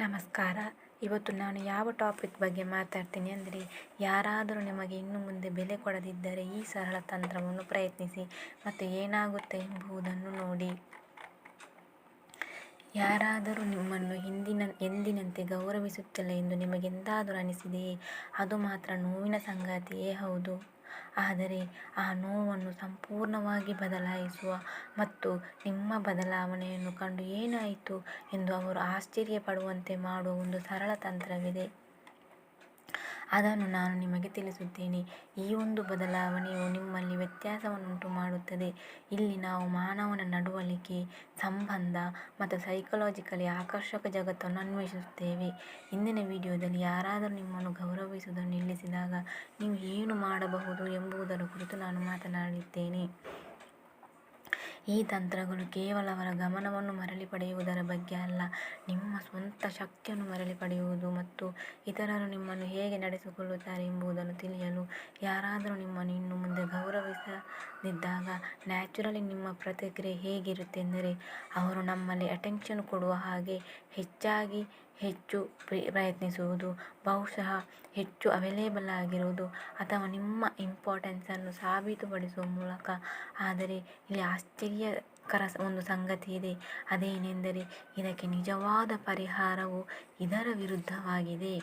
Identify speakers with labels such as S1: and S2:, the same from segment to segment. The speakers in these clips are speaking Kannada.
S1: ನಮಸ್ಕಾರ. ಇವತ್ತು ನಾನು ಯಾವ ಟಾಪಿಕ್ ಬಗ್ಗೆ ಮಾತಾಡ್ತೀನಿ ಅಂದರೆ, ಯಾರಾದರೂ ನಿಮಗೆ ಇನ್ನು ಮುಂದೆ ಬೆಲೆ ಕೊಡದಿದ್ದರೆ ಈ ಸರಳ ತಂತ್ರವನ್ನು ಪ್ರಯತ್ನಿಸಿ ಮತ್ತು ಏನಾಗುತ್ತೆ ಎಂಬುದನ್ನು ನೋಡಿ. ಯಾರಾದರೂ ನಿಮ್ಮನ್ನು ಹಿಂದಿನ, ಎಂದಿನಂತೆ ಗೌರವಿಸುತ್ತಿಲ್ಲ ಎಂದು ನಿಮಗೆಂದಾದರೂ ಅನಿಸಿದೆಯೇ? ಅದು ಮಾತ್ರ ನೋವಿನ ಸಂಗತಿಯೇ ಹೌದು. ಆದರೆ ಆ ನೋವನ್ನು ಸಂಪೂರ್ಣವಾಗಿ ಬದಲಾಯಿಸುವ ಮತ್ತು ನಿಮ್ಮ ಬದಲಾವಣೆಯನ್ನು ಕಂಡು ಏನಾಯಿತು ಎಂದು ಅವರು ಆಶ್ಚರ್ಯ ಪಡುವಂತೆ ಮಾಡುವ ಒಂದು ಸರಳ ತಂತ್ರವಿದೆ. ಅದನ್ನು ನಾನು ನಿಮಗೆ ತಿಳಿಸುತ್ತೇನೆ. ಈ ಒಂದು ಬದಲಾವಣೆಯು ನಿಮ್ಮಲ್ಲಿ ವ್ಯತ್ಯಾಸವನ್ನುಂಟು ಮಾಡುತ್ತದೆ. ಇಲ್ಲಿ ನಾವು ಮಾನವನ ನಡವಳಿಕೆ, ಸಂಬಂಧ ಮತ್ತು ಸೈಕಲಾಜಿಕಲಿ ಆಕರ್ಷಕ ಜಗತ್ತನ್ನು ಅನ್ವೇಷಿಸುತ್ತೇವೆ. ಇಂದಿನ ವಿಡಿಯೋದಲ್ಲಿ ಯಾರಾದರೂ ನಿಮ್ಮನ್ನು ಗೌರವಿಸುವುದನ್ನು ನಿಲ್ಲಿಸಿದಾಗ ನೀವು ಏನು ಮಾಡಬಹುದು ಎಂಬುದರ ಕುರಿತು ನಾನು ಮಾತನಾಡಿದ್ದೇನೆ. ಈ ತಂತ್ರಗಳು ಕೇವಲ ಅವರ ಗಮನವನ್ನು ಮರಳಿ ಪಡೆಯುವುದರ ಬಗ್ಗೆ ಅಲ್ಲ. ನಿಮ್ಮ ಸ್ವಂತ ಶಕ್ತಿಯನ್ನು ಮರಳಿ ಪಡೆಯುವುದು ಮತ್ತು ಇತರರು ನಿಮ್ಮನ್ನು ಹೇಗೆ ನಡೆಸಿಕೊಳ್ಳುತ್ತಾರೆ ಎಂಬುದನ್ನು ತಿಳಿಯಲು ಯಾರಾದರೂ ನಿಮ್ಮನ್ನು ಇನ್ನು ಮುಂದೆ ಗೌರವಿಸದಿದ್ದಾಗ ನ್ಯಾಚುರಲಿ ನಿಮ್ಮ ಪ್ರತಿಕ್ರಿಯೆ ಹೇಗಿರುತ್ತೆ ಎಂದರೆ ಅವರು ನಮ್ಮಲ್ಲಿ ಅಟೆನ್ಷನ್ ಕೊಡುವ ಹಾಗೆ ಹೆಚ್ಚಾಗಿ ಹೆಚ್ಚು ಪ್ರಯತ್ನಿಸುವುದು, ಬಹುಶಃ ಹೆಚ್ಚು ಅವೈಲೇಬಲ್ ಆಗಿರುವುದು ಅಥವಾ ನಿಮ್ಮ ಇಂಪಾರ್ಟೆನ್ಸನ್ನು ಸಾಬೀತುಪಡಿಸುವ ಮೂಲಕ. ಆದರೆ ಇಲ್ಲಿ ಆಶ್ಚರ್ಯಕರ ಒಂದು ಸಂಗತಿ ಇದೆ. ಅದೇನೆಂದರೆ ಇದಕ್ಕೆ ನಿಜವಾದ ಪರಿಹಾರವು ಇದರ ವಿರುದ್ಧವಾಗಿದೆ.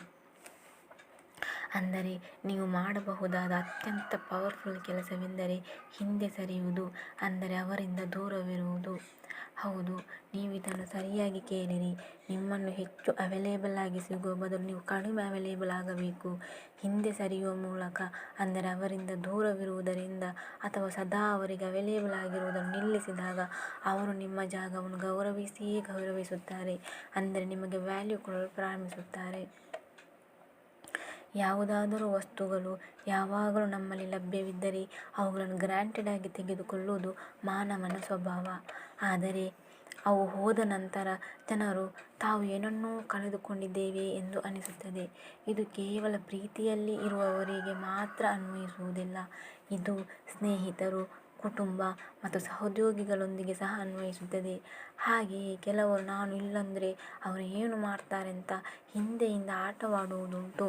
S1: ಅಂದರೆ ನೀವು ಮಾಡಬಹುದಾದ ಅತ್ಯಂತ ಪವರ್ಫುಲ್ ಕೆಲಸವೆಂದರೆ ಹಿಂದೆ ಸರಿಯುವುದು, ಅಂದರೆ ಅವರಿಂದ ದೂರವಿರುವುದು. ಹೌದು, ನೀವು ಇದನ್ನು ಸರಿಯಾಗಿ ಕೇಳಿರಿ. ನಿಮ್ಮನ್ನು ಹೆಚ್ಚು ಅವೈಲೇಬಲ್ ಆಗಿ ಸಿಗುವ ಬದಲು ನೀವು ಕಡಿಮೆ ಅವೈಲೇಬಲ್ ಆಗಬೇಕು. ಹಿಂದೆ ಸರಿಯುವ ಮೂಲಕ, ಅಂದರೆ ಅವರಿಂದ ದೂರವಿರುವುದರಿಂದ ಅಥವಾ ಸದಾ ಅವರಿಗೆ ಅವೈಲೇಬಲ್ ಆಗಿರುವುದನ್ನು ನಿಲ್ಲಿಸಿದಾಗ ಅವರು ನಿಮ್ಮ ಜಾಗವನ್ನು ಗೌರವಿಸಿಯೇ ಗೌರವಿಸುತ್ತಾರೆ. ಅಂದರೆ ನಿಮಗೆ ವ್ಯಾಲ್ಯೂ ಕೊಡಲು ಪ್ರಾರಂಭಿಸುತ್ತಾರೆ. ಯಾವುದಾದರೂ ವಸ್ತುಗಳು ಯಾವಾಗಲೂ ನಮ್ಮಲ್ಲಿ ಲಭ್ಯವಿದ್ದರೆ ಅವುಗಳನ್ನು ಗ್ರಾಂಟೆಡ್ ಆಗಿ ತೆಗೆದುಕೊಳ್ಳುವುದು ಮಾನವನ ಸ್ವಭಾವ. ಆದರೆ ಅವು ಹೋದ ನಂತರ ಜನರು ತಾವು ಏನನ್ನೋ ಕಳೆದುಕೊಂಡಿದ್ದೇವೆ ಎಂದು ಅನಿಸುತ್ತದೆ. ಇದು ಕೇವಲ ಪ್ರೀತಿಯಲ್ಲಿ ಇರುವವರಿಗೆ ಮಾತ್ರ ಅನ್ವಯಿಸುವುದಿಲ್ಲ. ಇದು ಸ್ನೇಹಿತರು, ಕುಟುಂಬ ಮತ್ತು ಸಹೋದ್ಯೋಗಿಗಳೊಂದಿಗೆ ಸಹ ಅನ್ವಯಿಸುತ್ತದೆ. ಹಾಗೆಯೇ ಕೆಲವರು, ನಾನು ಇಲ್ಲಂದರೆ ಅವರು ಏನು ಮಾಡ್ತಾರೆ ಅಂತ ಹಿಂದೆಯಿಂದ ಆಟವಾಡುವುದುಂಟು.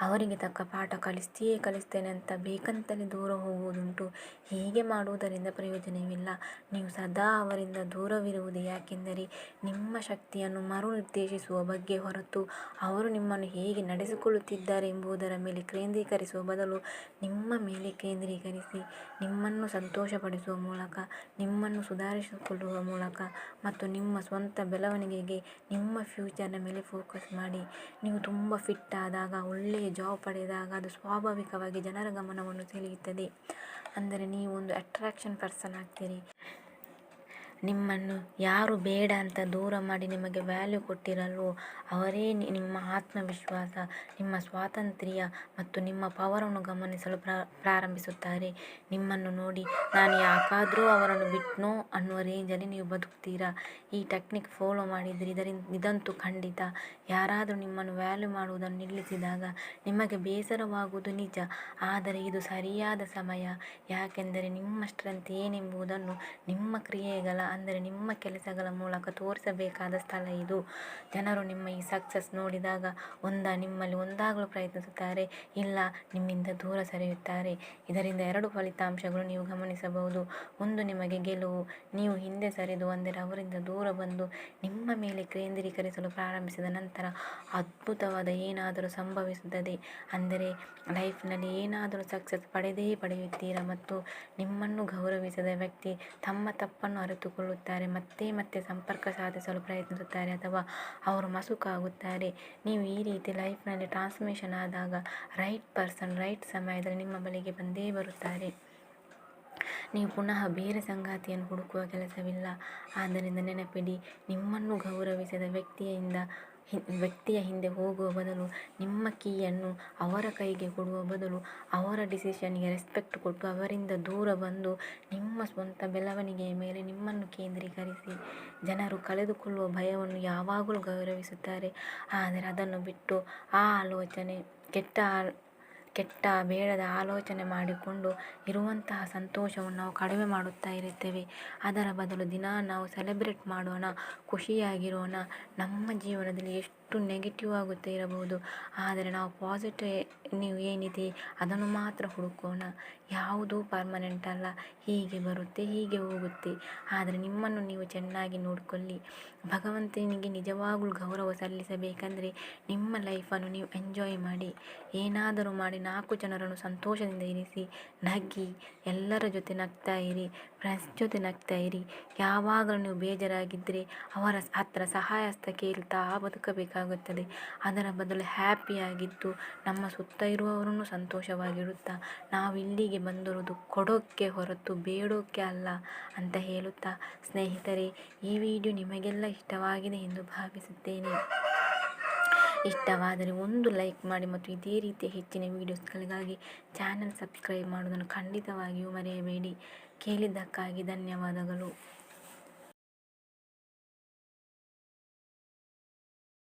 S1: ಅವರಿಗೆ ತಕ್ಕ ಪಾಠ ಕಲಿಸ್ತೀಯೇ ಕಲಿಸ್ತೇನೆ ಅಂತ ಬೇಕಂತಲೇ ದೂರ ಹೋಗುವುದುಂಟು. ಹೀಗೆ ಮಾಡುವುದರಿಂದ ಪ್ರಯೋಜನವಿಲ್ಲ. ನೀವು ಸದಾ ಅವರಿಂದ ದೂರವಿರುವುದು ಯಾಕೆಂದರೆ ನಿಮ್ಮ ಶಕ್ತಿಯನ್ನು ಮರು ನಿರ್ದೇಶಿಸುವ ಬಗ್ಗೆ ಹೊರತು ಅವರು ನಿಮ್ಮನ್ನು ಹೇಗೆ ನಡೆಸಿಕೊಳ್ಳುತ್ತಿದ್ದಾರೆ ಎಂಬುದರ ಮೇಲೆ ಕೇಂದ್ರೀಕರಿಸುವ ಬದಲು ನಿಮ್ಮ ಮೇಲೆ ಕೇಂದ್ರೀಕರಿಸಿ ನಿಮ್ಮನ್ನು ಸಂತೋಷಪಡಿಸುವ ಮೂಲಕ, ನಿಮ್ಮನ್ನು ಸುಧಾರಿಸಿಕೊಳ್ಳುವ ಮೂಲಕ ಮತ್ತು ನಿಮ್ಮ ಸ್ವಂತ ಬೆಳವಣಿಗೆಗೆ ನಿಮ್ಮ ಫ್ಯೂಚರ್ನ ಮೇಲೆ ಫೋಕಸ್ ಮಾಡಿ. ನೀವು ತುಂಬ ಫಿಟ್ ಆದಾಗ ಒಳ್ಳೆಯ ಜಾಬ್ ಪಡೆದಾಗ ಅದು ಸ್ವಾಭಾವಿಕವಾಗಿ ಜನರ ಗಮನವನ್ನು ಸೆಳೆಯುತ್ತದೆ. ಅಂದರೆ ನೀವು ಒಂದು ಅಟ್ರಾಕ್ಷನ್ ಪರ್ಸನ್ ಆಗ್ತೀರಿ. ನಿಮ್ಮನ್ನು ಯಾರು ಬೇಡ ಅಂತ ದೂರ ಮಾಡಿ ನಿಮಗೆ ವ್ಯಾಲ್ಯೂ ಕೊಟ್ಟಿರಲ್ವೋ, ಅವರೇ ನಿಮ್ಮ ಆತ್ಮವಿಶ್ವಾಸ, ನಿಮ್ಮ ಸ್ವಾತಂತ್ರ್ಯ ಮತ್ತು ನಿಮ್ಮ ಪವರನ್ನು ಗಮನಿಸಲು ಪ್ರಾರಂಭಿಸುತ್ತಾರೆ. ನಿಮ್ಮನ್ನು ನೋಡಿ ನಾನು ಯಾಕಾದರೂ ಅವರನ್ನು ಬಿಟ್ನೋ ಅನ್ನುವ ರೇಂಜಲ್ಲಿ ನೀವು ಬದುಕ್ತೀರಾ? ಈ ಟೆಕ್ನಿಕ್ ಫಾಲೋ ಮಾಡಿದರೆ ಇದರಿಂದ ಇದಂತೂ ಖಂಡಿತ. ಯಾರಾದರೂ ನಿಮ್ಮನ್ನು ವ್ಯಾಲ್ಯೂ ಮಾಡುವುದನ್ನು ನಿಲ್ಲಿಸಿದಾಗ ನಿಮಗೆ ಬೇಸರವಾಗುವುದು ನಿಜ. ಆದರೆ ಇದು ಸರಿಯಾದ ಸಮಯ. ಯಾಕೆಂದರೆ ನಿಮ್ಮ ಸ್ಟ್ರೆಂತ್ ಏನೆಂಬುದನ್ನು ನಿಮ್ಮ ಕ್ರಿಯೆಗಳ ಅಂದರೆ ನಿಮ್ಮ ಕೆಲಸಗಳ ಮೂಲಕ ತೋರಿಸಬೇಕಾದ ಸ್ಥಳ ಇದು. ಜನರು ನಿಮ್ಮ ಈ ಸಕ್ಸಸ್ ನೋಡಿದಾಗ ಒಂದ ನಿಮ್ಮಲ್ಲಿ ಒಂದಾಗಲು ಪ್ರಯತ್ನಿಸುತ್ತಾರೆ, ಇಲ್ಲ ನಿಮ್ಮಿಂದ ದೂರ ಸರಿಯುತ್ತಾರೆ. ಇದರಿಂದ ಎರಡು ಫಲಿತಾಂಶಗಳು ನೀವು ಗಮನಿಸಬಹುದು. ಒಂದು ನಿಮಗೆ ಗೆಲುವು. ನೀವು ಹಿಂದೆ ಸರಿದು ಅಂದರೆ ಅವರಿಂದ ದೂರ ಬಂದು ನಿಮ್ಮ ಮೇಲೆ ಕೇಂದ್ರೀಕರಿಸಲು ಪ್ರಾರಂಭಿಸಿದ ನಂತರ ಅದ್ಭುತವಾದ ಏನಾದರೂ ಸಂಭವಿಸುತ್ತದೆ. ಅಂದರೆ ಲೈಫ್ನಲ್ಲಿ ಏನಾದರೂ ಸಕ್ಸಸ್ ಪಡೆದೇ ಪಡೆಯುತ್ತೀರಾ ಮತ್ತು ನಿಮ್ಮನ್ನು ಗೌರವಿಸದ ವ್ಯಕ್ತಿ ತಮ್ಮ ತಪ್ಪನ್ನು ಅರಿತುಕೊಳ್ಳುತ್ತಾರೆ ಮತ್ತೆ ಮತ್ತೆ ಸಂಪರ್ಕ ಸಾಧಿಸಲು ಪ್ರಯತ್ನಿಸುತ್ತಾರೆ ಅಥವಾ ಅವರು ಮಸುಕಾಗುತ್ತಾರೆ. ನೀವು ಈ ರೀತಿ ಲೈಫ್ನಲ್ಲಿ ಟ್ರಾನ್ಸ್ಮಿಷನ್ ಆದಾಗ ರೈಟ್ ಪರ್ಸನ್ ರೈಟ್ ಸಮಯದಲ್ಲಿ ನಿಮ್ಮ ಬಳಿಗೆ ಬಂದೇ ಬರುತ್ತಾರೆ. ನೀವು ಪುನಃ ಬೇರೆ ಸಂಗಾತಿಯನ್ನು ಹುಡುಕುವ ಕೆಲಸವಿಲ್ಲ. ಆದ್ದರಿಂದ ನೆನಪಿಡಿ, ನಿಮ್ಮನ್ನು ಗೌರವಿಸಿದ ವ್ಯಕ್ತಿಯಿಂದ ವ್ಯಕ್ತಿಯ ಹಿಂದೆ ಹೋಗುವ ಬದಲು, ನಿಮ್ಮ ಕೀಯನ್ನು ಅವರ ಕೈಗೆ ಕೊಡುವ ಬದಲು, ಅವರ ಡಿಸಿಷನ್ಗೆ ರೆಸ್ಪೆಕ್ಟ್ ಕೊಟ್ಟು ಅವರಿಂದ ದೂರ ಬಂದು ನಿಮ್ಮ ಸ್ವಂತ ಬೆಳವಣಿಗೆಯ ಮೇಲೆ ನಿಮ್ಮನ್ನು ಕೇಂದ್ರೀಕರಿಸಿ. ಜನರು ಕಳೆದುಕೊಳ್ಳುವ ಭಯವನ್ನು ಯಾವಾಗಲೂ ಗೌರವಿಸುತ್ತಾರೆ. ಆದರೆ ಅದನ್ನು ಬಿಟ್ಟು ಆ ಆಲೋಚನೆ, ಕೆಟ್ಟ ಕೆಟ್ಟ ಬೇಡದ ಆಲೋಚನೆ ಮಾಡಿಕೊಂಡು ಇರುವಂತಹ ಸಂತೋಷವನ್ನು ನಾವು ಕಡಿಮೆ ಮಾಡುತ್ತಾ ಇರುತ್ತೇವೆ. ಅದರ ಬದಲು ದಿನ ನಾವು ಸೆಲೆಬ್ರೇಟ್ ಮಾಡೋಣ, ಖುಷಿಯಾಗಿರೋಣ. ನಮ್ಮ ಜೀವನದಲ್ಲಿ ಎಷ್ಟು ನೆಗೆಟಿವ್ ಆಗುತ್ತೆ ಇರಬಹುದು. ಆದರೆ ನಾವು ಪಾಸಿಟಿವ್ ನೀವು ಏನಿದೆ ಅದನ್ನು ಮಾತ್ರ ಹುಡುಕೋಣ. ಯಾವುದೂ ಪರ್ಮನೆಂಟ್ ಅಲ್ಲ. ಹೀಗೆ ಬರುತ್ತೆ, ಹೀಗೆ ಹೋಗುತ್ತೆ. ಆದರೆ ನಿಮ್ಮನ್ನು ನೀವು ಚೆನ್ನಾಗಿ ನೋಡಿಕೊಳ್ಳಿ. ಭಗವಂತನಿಗೆ ನಿಜವಾಗಲೂ ಗೌರವ ಸಲ್ಲಿಸಬೇಕಂದರೆ ನಿಮ್ಮ ಲೈಫನ್ನು ನೀವು ಎಂಜಾಯ್ ಮಾಡಿ, ಏನಾದರೂ ಮಾಡಿ ನಾಲ್ಕು ಜನರನ್ನು ಸಂತೋಷದಿಂದ ಇರಿಸಿ ನಗಿ ಎಲ್ಲರ ಜೊತೆ ನಗ್ತಾ ಇರಿ ಫ್ರೆಂಡ್ಸ್ ಜೊತೆ ನಗ್ತಾ ಇರಿ. ಯಾವಾಗಲೂ ನೀವು ಬೇಜಾರಾಗಿದ್ದರೆ ಅವರ ಹತ್ರ ಸಹಾಯ ಹಸ್ತ ಕೇಳ್ತಾ ಬದುಕಬೇಕಾಗುತ್ತದೆ. ಅದರ ಬದಲು ಹ್ಯಾಪಿಯಾಗಿದ್ದು ನಮ್ಮ ಸುತ್ತ ಇರುವವರನ್ನು ಸಂತೋಷವಾಗಿಡುತ್ತಾ ನಾವು ಇಲ್ಲಿಗೆ ಬಂದಿರೋದು ಕೊಡೋಕ್ಕೆ ಹೊರತು ಬೇಡೋಕ್ಕೆ ಅಲ್ಲ ಅಂತ ಹೇಳುತ್ತಾ ಸ್ನೇಹಿತರೆ, ಈ ವಿಡಿಯೋ ನಿಮಗೆಲ್ಲ ಇಷ್ಟವಾಗಿದೆ ಎಂದು ಭಾವಿಸುತ್ತೇನೆ. ಇಷ್ಟವಾದರೆ ಒಂದು ಲೈಕ್ ಮಾಡಿ ಮತ್ತು ಇದೇ ರೀತಿಯ ಹೆಚ್ಚಿನ ವೀಡಿಯೋಸ್ಗಳಿಗಾಗಿ ಚಾನಲ್ ಸಬ್ಸ್ಕ್ರೈಬ್ ಮಾಡುವುದನ್ನು ಖಂಡಿತವಾಗಿಯೂ ಮರೆಯಬೇಡಿ. ಕೇಳಿದ್ದಕ್ಕಾಗಿ ಧನ್ಯವಾದಗಳು.